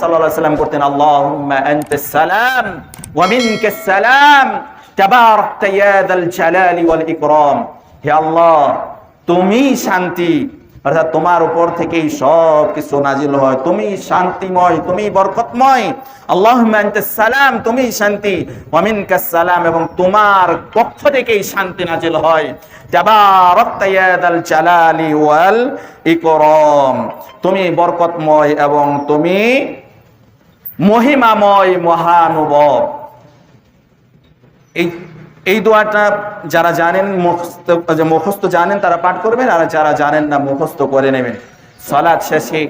সাল্লাম করতেন, আল্লাহুম্মা সালাম হে আল্লাহ, তুমি শান্তি, অর্থাৎ তোমার উপর থেকেই সব কিছু নাজিল হয়। তুমি শান্তিময়, তুমি বরকতময়। আনতাস সালাম, তুমি শান্তি এবং তোমার পক্ষ থেকেই শান্তি নাজিল হয়। জালালি ওয়াল ইকরাম, তুমি বরকতময় এবং তুমি মহিমাময় মহানুভব। এই এই দোয়াটা যারা জানেন, মুখস্থ জানেন তারা পাঠ করবেন, আর যারা জানেন না, মুখস্থ করে নেবেন। সালাত শেষে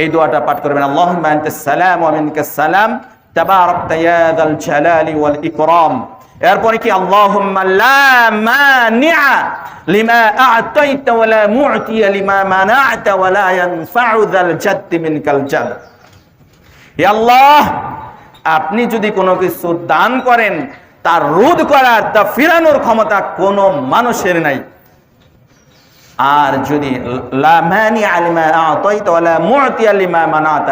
এই দোয়াটা পাঠ করবেন। আল্লাহুম্মা সালাম এরপরে কি? মানিআ লিমা আল্লাহ, আপনি যদি কোনো কিছু দান করেন, তার রোধ করার, তা ফিরানোর ক্ষমতা কোনো মানুষের নাই। আর যদি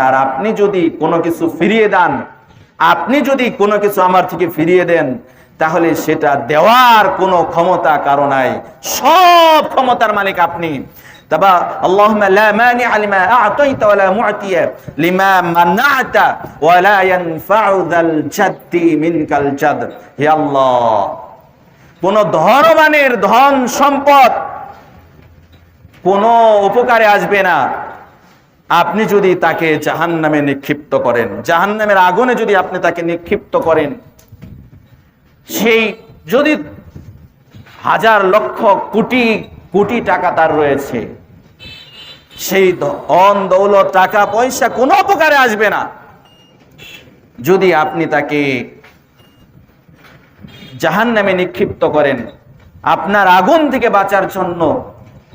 আর আপনি যদি কোনো কিছু ফিরিয়ে দেন, আপনি যদি কোনো কিছু আমার থেকে ফিরিয়ে দেন, তাহলে সেটা দেওয়ার কোনো ক্ষমতা কারও নাই। সব ক্ষমতার মালিক আপনি। তবে, আল্লাহুম্মা লা মানি'a লিমা আ'তাইতা ওয়ালা মু'তিয়া লিমা মানা'তা ওয়ালা ইয়ানফা'ু যাল জাদ্দি মিনকাল জাদ হে আল্লাহ, কোন ধনবানের ধন সম্পদ কোনো উপকারে আসবে না। আপনি যদি তাকে জাহান্নামে নিক্ষিপ্ত করেন, জাহান্নামের আগুনে যদি আপনি তাকে নিক্ষিপ্ত করেন, সেই যদি হাজার লক্ষ কোটি কোটি টাকা তার রয়েছে সেই ধন দৌলত টাকা পয়সা কোনো উপকারে আসবে না যদি আপনি তাকে জাহান নামে নিক্ষিপ্ত করেন আপনার আগুন থেকে বাঁচার জন্য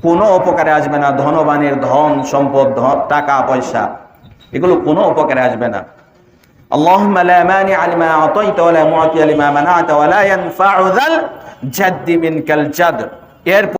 কোনো উপকারে আসবে না ধনবানের ধন সম্পদ ধ- টাকা পয়সা এগুলো কোনো উপকারে আসবে না اللهم لا مانع لما أعطيت ولا معطي لما منعت ولا ينفع ذا الجد منك الجد এর